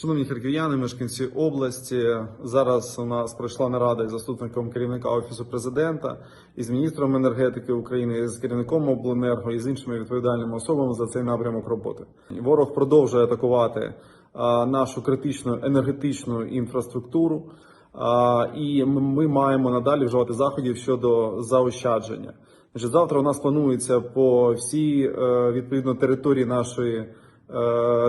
Шановні харків'яни, мешканці області, зараз у нас пройшла нарада із заступником керівника офісу президента, із міністром енергетики України, із керівником обленерго і з іншими відповідальними особами за цей напрямок роботи. Ворог продовжує атакувати нашу критичну енергетичну інфраструктуру, і ми- маємо надалі вживати заходів щодо заощадження. Завтра у нас планується по всій е, відповідно території нашої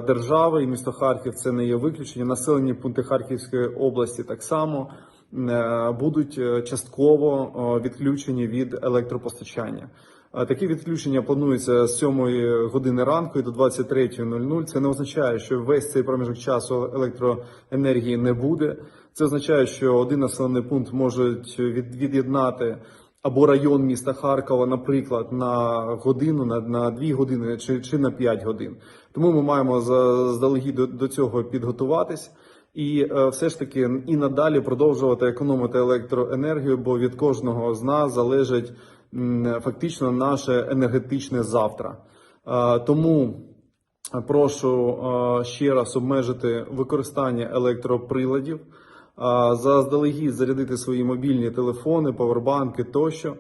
держави, і місто Харків це не є виключення. Населені пункти Харківської області так само е, будуть е, частково е, відключені від електропостачання. Е, Такі відключення плануються з 7 години ранку і до 23.00. Це не означає, що весь цей проміжок часу електроенергії не буде. Це означає, що один населений пункт можуть від, від'єднати або район міста Харкова, наприклад, на годину, на, на дві години чи, чи на п'ять годин. Тому ми маємо заздалегідь до, до цього підготуватись. І е, все ж таки і надалі продовжувати економити електроенергію, бо від кожного з нас залежить фактично наше енергетичне завтра. Е, тому прошу е, ще раз обмежити використання електроприладів, заздалегідь зарядити свої мобільні телефони, павербанки тощо.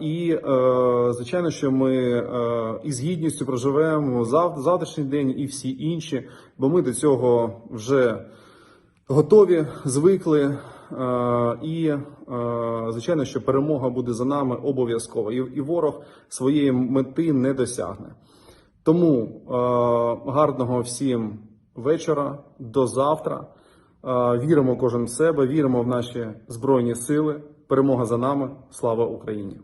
І е, звичайно, що ми е, із гідністю проживемо зав- завтрашній день і всі інші, бо ми до цього вже готові, звикли. е, І звичайно, що перемога буде за нами обов'язково, і, ворог своєї мети не досягне. Тому гарного всім вечора, до завтра. Віримо кожен в себе, віримо в наші збройні сили. Перемога за нами. Слава Україні!